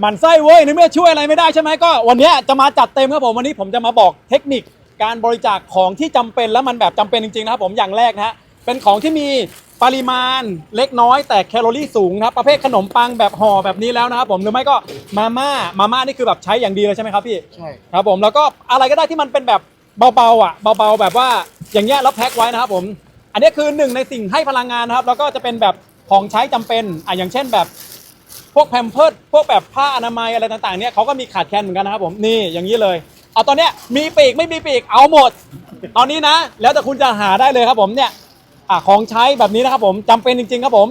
หมันไส้เว้ยในเมื่อช่วยอะไรไม่ได้ใช่ไหมก็ วันเนี้ยจะมาจัดเต็มครับผมวันนี้ผมจะมาบอกเทคนิคการบริจาคของที่จำเป็นแล้วมันแบบจำเป็นจริงๆนะครับผมอย่างแรกนะฮะเป็นของที่มีปริมาณเล็กน้อยแต่แคลอรี่สูงนะครับประเภทขนมปังแบบห่อแบบนี้แล้วนะครับผมหรือไม่ก็มาม่ามาม่านี่คือแบบใช้อย่างดีเลยใช่ไหมครับพี่ ใช่ ครับผมแล้วก็อะไรก็ได้ที่มันเป็นแบบเบาๆอะเบาๆแบบว่าอย่างเงี้ยแล้วแพ็คไว้นะครับผม อันนี้คือหนึ่งในสิ่งให้พลังงานนะครับ แล้วก็จะเป็นแบบของใช้จำเป็นอะอย่างเช่นแบบ พวกแพมเพิร์ดพวกแบบผ้าอนามัยอะไรต่างๆเนี่ยเขาก็มีขาดแคลนเหมือนกันนะครับผมนี่อย่างนี้เลย เอาตอนเนี้ยมีปีกไม่มีปีกเอาหมด ตอนนี้นะ แล้วแต่คุณจะหาได้เลยครับผมเนี่ยอะของใช้แบบนี้นะครับผมจำเป็นจริง ๆ ครับผม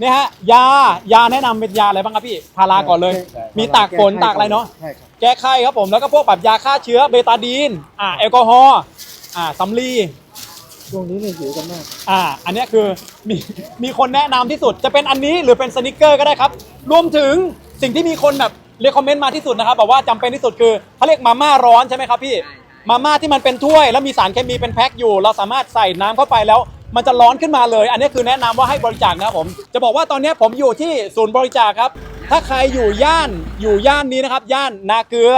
เนี่ยฮะยายาแนะนำเป็นยาอะไรบ้างครับพี่พาราก่อนเลยมีตากฝนตากอะไรเนาะ ใช่ครับแก้ไข้ครับผมแล้วก็พวกแบบยาฆ่าเชื้อเบตาดีนอ่าแอลกอฮอล์อ่าสำลี ช่วงนี้เนี่ยหิวกันมาก อ่า อันเนี้ยคือมีมีคนแนะนำที่สุด จะเป็นอันนี้หรือเป็นสนิกเกอร์ก็ได้ครับ รวมถึงสิ่งที่มีคนแบบเรียกคอมเมนต์มาที่สุดนะครับบอกว่าจำเป็นที่สุดคือเขาเรียกมาม่าร้อนใช่ไหมครับพี่ มาม่าที่มันเป็นถ้วย แล้วมีสารเคมีเป็นแพ็คอยู่ เราสามารถใส่น้ำเข้าไปแล้ว มันจะร้อนขึ้นมาเลย อันนี้คือแนะนำว่าให้บริจาคนะครับผม จะบอกว่าตอนนี้ผมอยู่ที่ศูนย์บริจาคครับ ถ้าใครอยู่ย่านอยู่ย่านนี้นะครับ ย่านนาเกลือ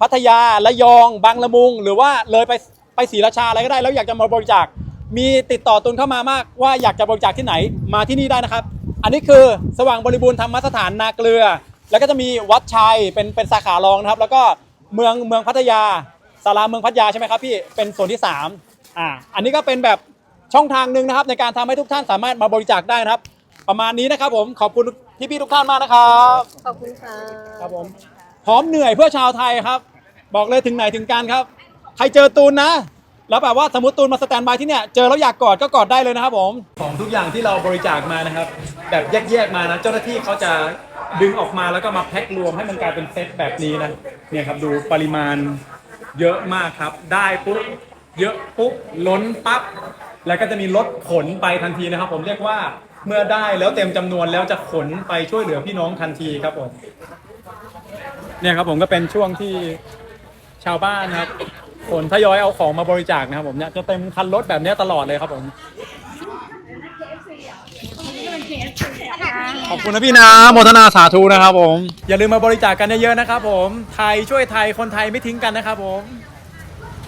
พัทยาระยอง บางละมุง หรือว่าเลยไปไปศรีราชาอะไรก็ได้แล้วอยากจะมาบริจาค มีติดต่อตุนเข้ามามากว่าอยากจะบริจาคที่ไหนมาที่นี่ได้นะครับ อันนี้คือสว่างบริบูรณ์ธรรมสถานนาเกลือ แล้วก็จะมีวัดชัยเป็นเป็นสาขารองนะครับ แล้วก็เมืองเมืองพัทยาสาราเมืองพัทยาใช่ไหมครับพี่เป็นส่วนที่สามอ่าอันนี้ก็เป็นแบบช่องทางหนึ่งนะครับ ในการทำให้ทุกท่านสามารถมาบริจาคได้นะครับ ประมาณนี้นะครับผมขอบคุณพี่พี่ๆทุกท่านมากนะครับขอบคุณค่ะครับผมพร้อมเหนื่อยเพื่อชาวไทยครับ บอกเลยถึงไหนถึงกันครับ ใครเจอตูนนะ แล้วแบบว่าสมมติตูนมาสแตนบายที่เนี่ยเจอแล้วอยากกอดก็กอดได้เลยนะครับผม ของทุกอย่างที่เราบริจาคมานะครับ แบบแยกๆมานะเจ้าหน้าที่เขาจะดึงออกมาแล้วก็มาแพ็ครวมให้มันกลายเป็นเซตแบบนี้นะเนี่ยครับดูปริมาณเยอะมากครับ ได้ปุ๊บเยอะปุ๊บล้นปั๊บแล้วก็จะมีรถขนไปทันทีนะครับ ผมเรียกว่าเมื่อได้แล้วเต็มจำนวนแล้วจะขนไปช่วยเหลือพี่น้องทันทีครับผมเนี่ยครับผมก็เป็นช่วงที่ชาวบ้านครับ ขนทยอยเอาของมาบริจาคนะครับผมเนี่ยจะเต็มคันรถแบบเนี้ยตลอดเลยครับผม ขอบคุณนะพี่นะโมทนาสาธุนะครับผม อย่าลืมมาบริจาคกันเยอะๆนะครับผม ไทยช่วยไทยคนไทยไม่ทิ้งกันนะครับผมค